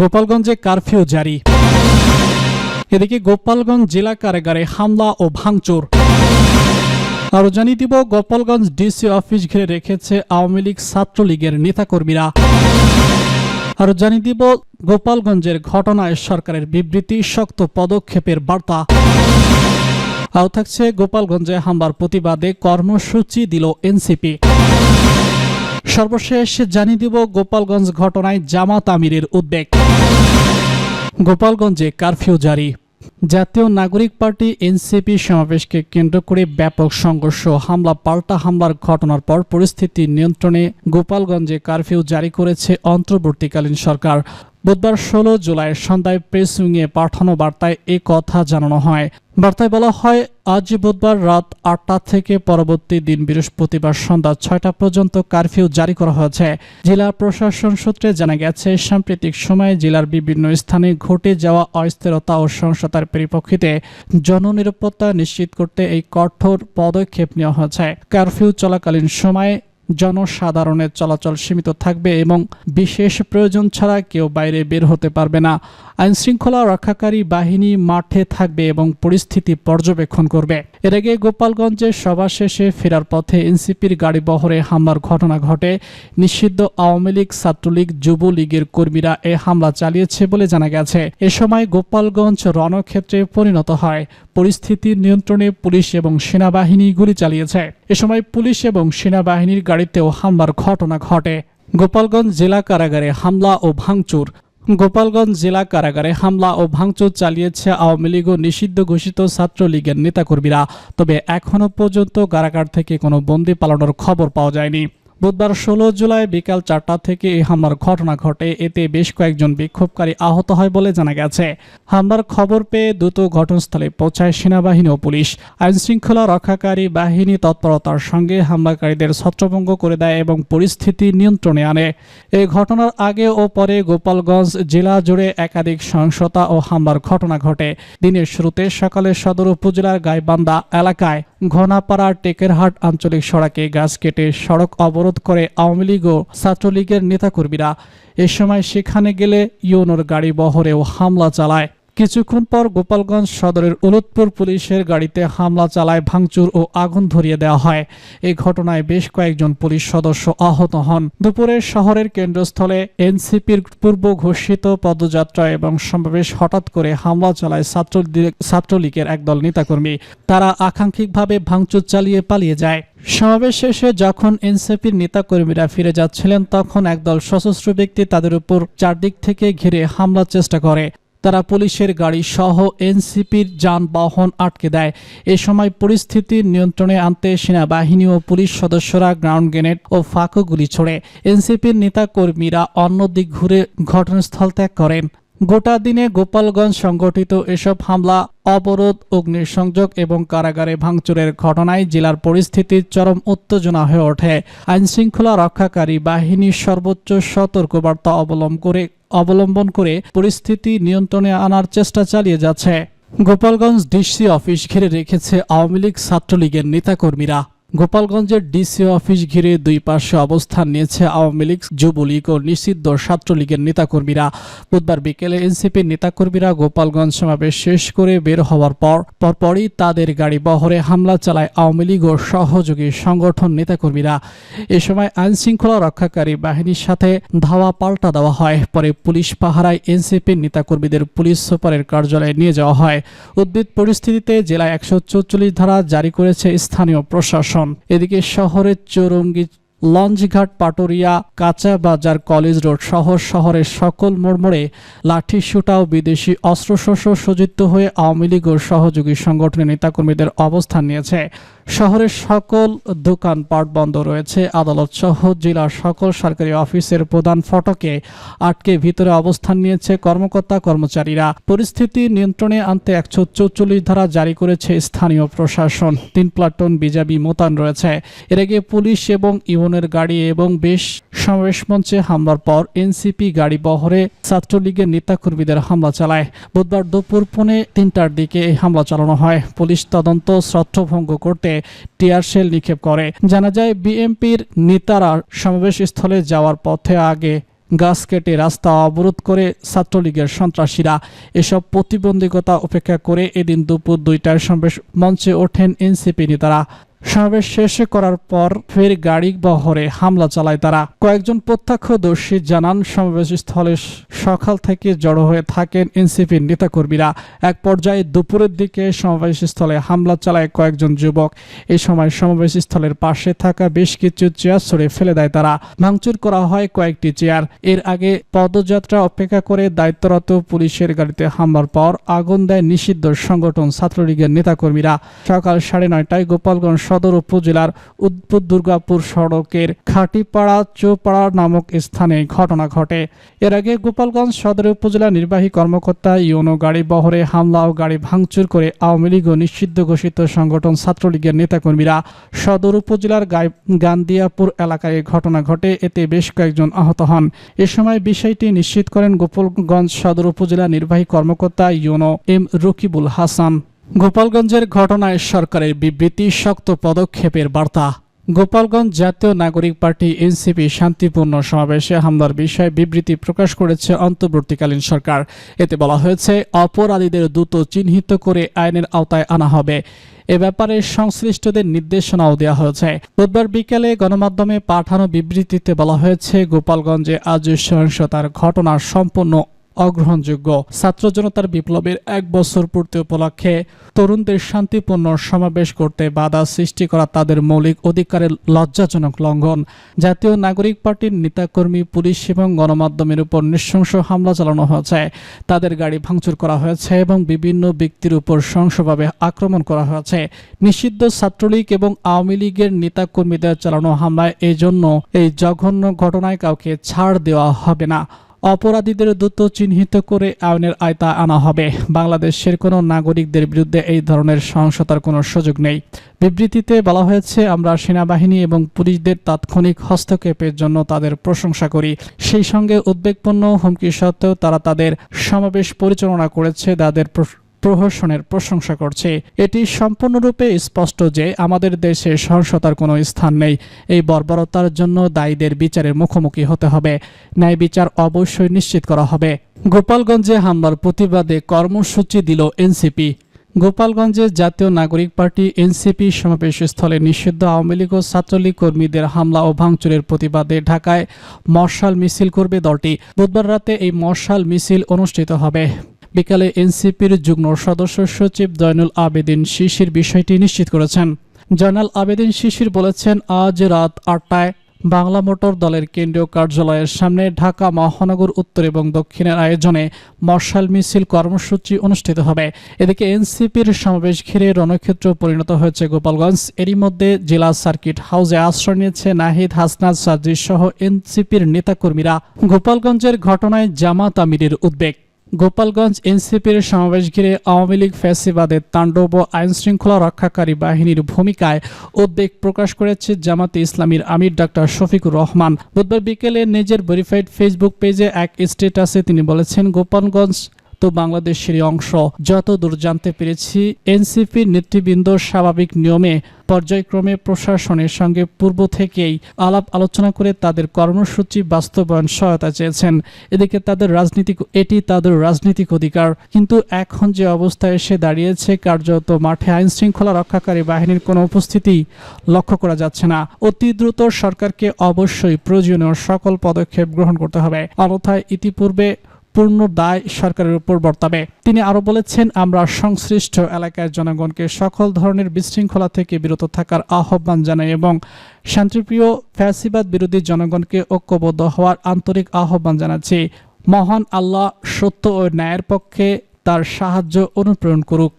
গোপালগঞ্জে কারফিউ জারি। এদিকে গোপালগঞ্জ জেলা কারাগারে হামলা ও ভাঙচুর। আরও জানিয়ে দিব, গোপালগঞ্জ ডিসি অফিস ঘিরে রেখেছে আওয়ামী লীগ ছাত্রলীগের নেতাকর্মীরা। আরও জানিয়ে দিব, গোপালগঞ্জের ঘটনায় সরকারের বিবৃতি, শক্ত পদক্ষেপের বার্তা। আরও থাকছে, গোপালগঞ্জে হামলার প্রতিবাদে কর্মসূচি দিল এনসিপি। সর্বশেষ জানিয়ে দিব, গোপালগঞ্জ ঘটনায় জামাত আমিরের উদ্বেগ। গোপালগঞ্জে কারফিউ জারি। জাতীয় নাগরিক পার্টি এনসিপি সমাবেশকে কেন্দ্র করে ব্যাপক সংঘর্ষ, হামলা, পাল্টা হামলার ঘটনার পর পরিস্থিতি নিয়ন্ত্রণে গোপালগঞ্জে কারফিউ জারি করেছে অন্তর্বর্তীকালীন সরকার। বুধবার ষোলো জুলাই সন্ধ্যায় প্রেস উইংয়ে পাঠানো বার্তায় এ কথা জানানো হয়। বার্তায় বলা হয়, আজ বুধবার রাত আটটা থেকে পরবর্তী দিন বৃহস্পতিবার সন্ধ্যা ছয়টা পর্যন্ত কারফিউ জারি করা হয়েছে। জেলা প্রশাসন সূত্রে জানা গেছে, সাম্প্রতিক সময়ে জেলার বিভিন্ন স্থানে ঘটে যাওয়া অস্থিরতা ও সহিংসতার পরিপ্রেক্ষিতে জননিরাপত্তা নিশ্চিত করতে এই কঠোর পদক্ষেপ নেওয়া হয়েছে। কারফিউ চলাকালীন সময়ে জনসাধারণের চলাচল সীমিত থাকবে এবং বিশেষ প্রয়োজন ছাড়া কেউ বাইরে বের হতে পারবে না। আইন শৃঙ্খলা রক্ষাকারী বাহিনী মাঠে থাকবে এবং পরিস্থিতি পর্যবেক্ষণ করবে। এর আগে গোপালগঞ্জে সভা শেষে ফেরার পথে এনসিপির গাড়ি বহরে হামলার ঘটনা ঘটে। নিষিদ্ধ আওয়ামী লীগ, ছাত্রলীগ, যুবলীগের কর্মীরা এ হামলা চালিয়েছে বলে জানা গেছে। এ সময় গোপালগঞ্জ রণক্ষেত্রে পরিণত হয়। পরিস্থিতি নিয়ন্ত্রণে পুলিশ এবং সেনাবাহিনী গুলি চালিয়েছে। এ সময় পুলিশ এবং সেনাবাহিনীর গাড়িতেও হামলার ঘটনা ঘটে। গোপালগঞ্জ জেলা কারাগারে হামলা ও ভাঙচুর। গোপালগঞ্জ জেলা কারাগারে হামলা ও ভাঙচুর চালিয়েছে আওয়ামী লীগ ও নিষিদ্ধ ঘোষিত ছাত্রলীগের নেতাকর্মীরা। তবে এখনও পর্যন্ত কারাগার থেকে কোনো বন্দি পালানোর খবর পাওয়া যায়নি। বুধবার ষোলো জুলাই বিকাল চারটা থেকে এই হামলার ঘটনা ঘটে। এতে বেশ কয়েকজন বিক্ষোভকারী আহত হয় বলে জানা গেছে। হামলার খবর পেয়ে দ্রুত ঘটনাস্থলে পৌঁছায় সেনাবাহিনী ও পুলিশ। আইনশৃঙ্খলা রক্ষাকারী বাহিনী তৎপরতার সঙ্গে হামলাকারীদের ছত্রভঙ্গ করে দেয় এবং পরিস্থিতি নিয়ন্ত্রণে আনে। এই ঘটনার আগে ও পরে গোপালগঞ্জ জেলা জুড়ে একাধিক সহিংসতা ও হামলার ঘটনা ঘটে। দিনের শুরুতে সকালে সদর উপজেলার গাইবান্ধা এলাকায় ঘনাপাড়া টেকেরহাট আঞ্চলিক সড়কে গাছ কেটে সড়ক অবরোধ করে আওয়ামী লীগ ও ছাত্রলীগের নেতাকর্মীরা। এ সময় সেখানে গেলে ইউনোর গাড়ি বহরেও হামলা চালায়। কিছুক্ষণ পর গোপালগঞ্জ সদরের উলতপুর পুলিশের গাড়িতে হামলা চালায়, ভাঙচুর ও আগুন ধরিয়ে দেওয়া হয়। এই ঘটনায় বেশ কয়েকজন পুলিশ সদস্য আহত হন। দুপুরে শহরের কেন্দ্রস্থলে এনসিপির পূর্ব ঘোষিত পদযাত্রা এবং সমাবেশ হঠাৎ করে হামলা চালায় ছাত্রলীগ- ছাত্রলীগের একদল নেতাকর্মী। তারা আকাঙ্ক্ষিকভাবে ভাঙচুর চালিয়ে পালিয়ে যায়। সমাবেশ শেষে যখন এনসিপির নেতাকর্মীরা ফিরে যাচ্ছিলেন, তখন একদল সশস্ত্র ব্যক্তি তাদের উপর চারদিক থেকে ঘিরে হামলার চেষ্টা করে। তারা পুলিশের গাড়ি সহ এনসিপির যানবাহন আটকে দেয়। এ সময় পরিস্থিতি নিয়ন্ত্রণে আনতে সেনাবাহিনী ও পুলিশ সদস্যরা গ্রাউন্ড গ্রেনেড ও ফাঁকো গুলি ছোড়ে। এনসিপির নেতাকর্মীরা অন্যদিক ঘুরে ঘটনাস্থল ত্যাগ করেন। গোটা দিনে গোপালগঞ্জ সংগঠিত এসব হামলা, অবরোধ, অগ্নিসংযোগ এবং কারাগারে ভাঙচুরের ঘটনায় জেলার পরিস্থিতি চরম উত্তেজনা হয়ে ওঠে। আইনশৃঙ্খলা রক্ষাকারী বাহিনী সর্বোচ্চ সতর্কবার্তা অবলম্বন করে অবলম্বন করে পরিস্থিতি নিয়ন্ত্রণে আনার চেষ্টা চালিয়ে যাচ্ছে। গোপালগঞ্জ ডিসি অফিস ঘিরে রেখেছে আওয়ামী লীগ ছাত্রলীগের নেতাকর্মীরা। গোপালগঞ্জের ডিসি অফিস ঘিরে দুই পাশে অবস্থান নিয়েছে আওয়ামী লীগ, যুবলীগ ও নিষিদ্ধ ছাত্রলীগের নেতাকর্মীরা। বুধবার বিকেলে এনসিপির নেতাকর্মীরা গোপালগঞ্জ সমাবেশ শেষ করে বের হওয়ার পর, পরপরই তাদের গাড়ি বহরে হামলা চালায় আওয়ামী লীগ ও সহযোগী সংগঠন নেতাকর্মীরা। এ সময় আইন শৃঙ্খলা রক্ষাকারী বাহিনীর সাথে ধাওয়া পাল্টা দেওয়া হয়, পরে পুলিশ পাহারায় এনসিপির নেতাকর্মীদের পুলিশ সুপারের কার্যালয়ে নিয়ে যাওয়া হয়। উদ্ভিদ পরিস্থিতিতে জেলায় একশো ধারা জারি করেছে স্থানীয় প্রশাসন। এদিকে শহরের চৌরঙ্গি লঞ্চঘাট পাটুরিয়া কাঁচা বাজার কলেজ রোড সহ শহরের সকল মোড়মোড়ে লাঠি ও বিদেশি অস্ত্রশস্ত্র সজ্জিত হয়ে আওয়ামী লীগ ও সহযোগী সংগঠনের নেতাকর্মীদের অবস্থান নিয়েছে। শহরের সকল দোকানপাট বন্ধ রয়েছে। আদালত সহ জেলার সকল সরকারি অফিসের প্রধান ফটকে আটকে ভিতরে অবস্থান নিয়েছে কর্মকর্তা কর্মচারীরা। পরিস্থিতি নিয়ন্ত্রণে আনতে একশো চৌচল্লিশ ধারা জারি করেছে স্থানীয় প্রশাসন। তিন প্লাটুন বিজাবি মোতায়েন রয়েছে। এর আগে পুলিশ এবং ইউনের গাড়ি এবং বেশ সমাবেশ মঞ্চে হামলার পর এনসিপি গাড়ি বহরে ছাত্রলীগের নেতাকর্মীদের হামলা চালায়। বুধবার দুপুর পৌনে তিনটার দিকে এই হামলা চালানো হয়। পুলিশ তদন্ত শ্রদ্ধভঙ্গ করতে টিয়ার শেল নিক্ষেপ করে। জানা যায় বিএনপির নেতারা সমাবেশ স্থলে যাওয়ার পথে আগে গাছ কেটে রাস্তা অবরোধ করে ছাত্রলীগের সন্ত্রাসীরা। এসব প্রতিবন্ধকতা উপেক্ষা করে এদিন দুপুর দুইটার সমাবেশ মঞ্চে ওঠেন এনসিপি নেতারা। সমাবেশ শেষ করার পর ফের গাড়ি বহরে হামলা চালায় তারা। কয়েকজন প্রত্যক্ষদর্শী জানান, সমাবেশ স্থলে সকাল থেকে জড়ো হয়ে থাকেন এনসিপির নেতাকর্মীরা। এক পর্যায়ে দুপুরের দিকে সমাবেশ স্থলে হামলা চালায় কয়েকজন যুবক। এ সময় সমাবেশ স্থলের পাশে থাকা বেশ কিছু চেয়ার ছড়ে ফেলে দেয় তারা। ভাঙচুর করা হয় কয়েকটি চেয়ার। এর আগে পদযাত্রা অপেক্ষা করে দায়িত্বরত পুলিশের গাড়িতে হামলার পর আগুন দেয় নিষিদ্ধ সংগঠন ছাত্রলীগের নেতাকর্মীরা। সকাল সাড়ে নয়টায় গোপালগঞ্জ সদর উপজেলার উদ্ভুত দুর্গাপুর সড়কের খাটিপাড়া চৌপাড়া নামক স্থানে ঘটনা ঘটে। এর আগে গোপালগঞ্জ সদর উপজেলা নির্বাহী কর্মকর্তা ইউনো গাড়ি বহরে হামলা ও গাড়ি ভাঙচুর করে আওয়ামী লীগ ও নিষিদ্ধ ঘোষিত সংগঠন ছাত্রলীগের নেতাকর্মীরা সদর উপজেলার গান্দিয়াপুর এলাকায় ঘটনা ঘটে। এতে বেশ কয়েকজন আহত হন। এ সময় বিষয়টি নিশ্চিত করেন গোপালগঞ্জ সদর উপজেলা নির্বাহী কর্মকর্তা ইউনো এম রকিবুল হাসান। গোপালগঞ্জের ঘটনায় সরকারের বিবৃতি, শক্ত পদক্ষেপের বার্তা। গোপালগঞ্জ জাতীয় নাগরিক পার্টি, এনসিপি শান্তিপূর্ণ সমাবেশে হামলার বিষয়ে বিবৃতি প্রকাশ করেছে অন্তর্বর্তীকালীন সরকার। এতে বলা হয়েছে, অপরাধীদের দ্রুত চিহ্নিত করে আইনের আওতায় আনা হবে। এ ব্যাপারে সংশ্লিষ্টদের নির্দেশনাও দেওয়া হয়েছে। বুধবার বিকেলে গণমাধ্যমে পাঠানো বিবৃতিতে বলা হয়েছে, গোপালগঞ্জে আজ সহিংসতার ঘটনা সম্পূর্ণ অগ্রহণযোগ্য। ছাত্র জনতার বিপ্লবের এক বছর পূর্তি উপলক্ষে তরুণদের শান্তিপূর্ণ সমাবেশ করতে বাধা সৃষ্টি করা তাদের মৌলিক অধিকারের লজ্জাজনক লঙ্ঘন। জাতীয় নাগরিক পার্টির নেতাকর্মী, পুলিশ এবং গণমাধ্যমের উপর নৃশংস হামলা চালানো হয়েছে। তাদের গাড়ি ভাঙচুর করা হয়েছে এবং বিভিন্ন ব্যক্তির উপর সহিংসভাবে আক্রমণ করা হয়েছে। নিষিদ্ধ ছাত্রলীগ এবং আওয়ামী লীগের নেতাকর্মীদের চালানো হামলায় এই জন্য এই জঘন্য ঘটনায় কাউকে ছাড় দেওয়া হবে না। অপরাধীদের দ্রুত চিহ্নিত করে আইনের আয়তা আনা হবে। বাংলাদেশের কোনো নাগরিকদের বিরুদ্ধে এই ধরনের সহিংসতার কোনো সুযোগ নেই। বিবৃতিতে বলা হয়েছে, আমরা সেনাবাহিনী এবং পুলিশদের তাৎক্ষণিক হস্তক্ষেপের জন্য তাদের প্রশংসা করি। সেই সঙ্গে উদ্বেগপূর্ণ হুমকি সত্ত্বেও তারা তাদের সমাবেশ পরিচালনা করেছে। তাদের প্রহসনের প্রশংসা করছে। এটি সম্পূর্ণরূপে স্পষ্ট যে আমাদের দেশে সহিংসতার কোনো স্থান নেই। এই বর্বরতার জন্য দায়ীদের বিচারের মুখোমুখি হতে হবে। ন্যায় বিচার অবশ্যই নিশ্চিত করা হবে। গোপালগঞ্জে হামলার প্রতিবাদে কর্মসূচি দিল এনসিপি। গোপালগঞ্জে জাতীয় নাগরিক পার্টি এনসিপি সমাবেশ স্থলে নিষিদ্ধ আওয়ামী লীগ ও ছাত্রলীগ কর্মীদের হামলা ও ভাঙচুরের প্রতিবাদে ঢাকায় মশাল মিছিল করবে দলটি। বুধবার রাতে এই মশাল মিছিল অনুষ্ঠিত হবে। বিকালে এনসিপির যুগ্ম সদস্য সচিব জয়নুল আবেদিন শিশির বিষয়টি নিশ্চিত করেছেন। জয়নাল আবেদিন শিশির বলেছেন, আজ রাত আটটায় বাংলা মোটর দলের কেন্দ্রীয় কার্যালয়ের সামনে ঢাকা মহানগর উত্তর এবং দক্ষিণের আয়োজনে মশাল মিছিল কর্মসূচি অনুষ্ঠিত হবে। এদিকে এনসিপির সমাবেশ ঘিরে রণক্ষেত্র পরিণত হয়েছে গোপালগঞ্জ। এরই মধ্যে জেলা সার্কিট হাউসে আশ্রয় নিয়েছে নাহিদ হাসনাত সাজি সহ এনসিপির নেতাকর্মীরা। গোপালগঞ্জের ঘটনায় জামাত আমিরের উদ্বেগ। গোপালগঞ্জ এনসিপির সমাবেশ ঘিরে আওয়ামী লীগ ফ্যাসিবাদের তাণ্ডব ও আইন শৃঙ্খলা রক্ষাকারী বাহিনীর ভূমিকায় উদ্বেগ প্রকাশ করেছে জামাতে ইসলামীর আমির ডাক্তার শফিকুর রহমান। বুধবার বিকেলে নিজের ভেরিফাইড ফেসবুক পেজে এক স্টেটাসে তিনি বলেছেন, গোপালগঞ্জ তো বাংলাদেশেরই অংশ। যতদূর জানতে পেরেছি এনসিপি নেতৃবৃন্দ স্বাভাবিক নিয়মে পর্যায়ক্রমে প্রশাসনের সঙ্গে পূর্ব থেকেই আলাপ আলোচনা করে তাদের কর্মসূচি বাস্তবায়ন সহায়তা চেয়েছেন। এদিকে তাদের রাজনীতিক, এটি তাদের রাজনৈতিক অধিকার। কিন্তু এখন যে অবস্থায় এসে দাঁড়িয়েছে, কার্যত মাঠে আইন শৃঙ্খলা রক্ষাকারী বাহিনীর কোনো উপস্থিতি লক্ষ্য করা যাচ্ছে না। অতি দ্রুত সরকারকে অবশ্যই প্রয়োজনীয় সকল পদক্ষেপ গ্রহণ করতে হবে। অন্যথায় ইতিপূর্বে পূর্ণ দায় সরকারের উপর বর্তাবে। তিনি আরও বলেছেন, আমরা সংশ্লিষ্ট এলাকার জনগণকে সকল ধরনের বিশৃঙ্খলা থেকে বিরত থাকার আহ্বান জানাই এবং শান্তিপ্রিয় ফ্যাসিবাদ বিরোধী জনগণকে ঐক্যবদ্ধ হওয়ার আন্তরিক আহ্বান জানাচ্ছি। মহান আল্লাহ সত্য ও ন্যায়ের পক্ষে তার সাহায্য অনুপ্রেরণ করুক।